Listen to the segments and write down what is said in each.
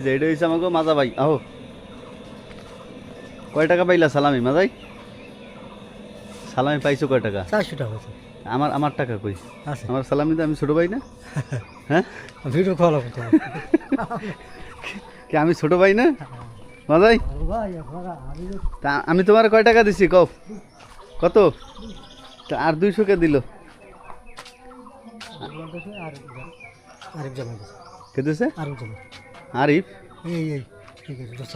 যে এটা হয়েছে আমাকে মাজা ভাই আহো। কয় টাকা পাইলা সালামি মাজাই? সালামি পাইছো কয় টাকা? চারশো টাকা আমার আমার টাকা কই? আমার সালামি তো আমি ছোট ভাই না? হ্যাঁ? ভিডিও কল কি আমি ছোট ভাই না? মাজাই? তা আমি তোমার কয় টাকা দিছি কও? কত? তা আর দুইশো কে দিল? কে দিছে? আরেকজন আরিফ?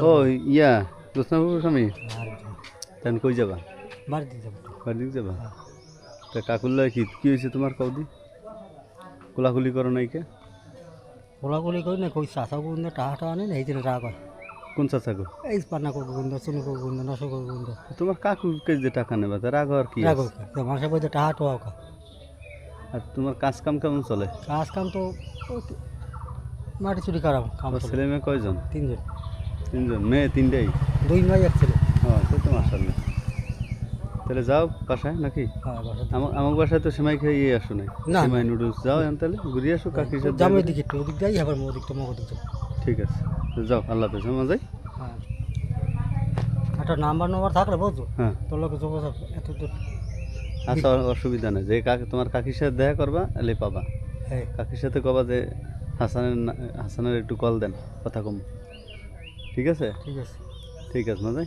ও ইয়া কৃষ্ণবাবুর স্বামী? তেন কই যাবা? বাড়ি দিকে যাবা। তা কাকুল্লা কি কি হয়েছে তোমার কৌদি কোলাকুলি করো নাই কে? গোলাগুলি করি না কই চাষা গুন্দ টাহা টাহা নেই এই জন্য রাগ কোন গো এই পান্না করব গুন্দ চুনি করব গুন্দ নশো করব গুন্দ তোমার কাকুকে যে টাকা নেবা তার রাগ আর কি রাগ আছে? হয় টাহা টোয়া কা আর তোমার কাজ কাম কেমন চলে? কাজ কাম তো মাটি চুরি করা কাম ছেলে মেয়ে কয়জন? তিনজন। তিনজন মেয়ে তিনটেই? দুই নয় এক ছেলে। সে তো মাসাল্লাহ তাহলে যাও বাসায় নাকি? হ্যাঁ আমার বাসায় তো সেমাই খেয়ে ইয়ে আসো নাই। সেমাই নুডলস যাও এখন তাহলে ঘুরিয়ে আসো কাকির সাথে জামের দিকে একটু ওদিক যাই আবার ওদিক তো মগদিক যাব। ঠিক আছে যাও আল্লাহ হাফেজ আমার যাই। হ্যাঁ। একটা নাম্বার নাম্বার থাকলে বুঝছ? হ্যাঁ। তোর লোকে যোগাযোগ এত দূর। আচ্ছা অসুবিধা নেই। যে কাকি তোমার কাকির সাথে দেখা করবা এলে পাবা। হ্যাঁ। কাকির সাথে কবা যে হাসানের না- হাসানের একটু কল দেন কথা কম। ঠিক আছে? ঠিক আছে। ঠিক আছে না হ্যাঁ।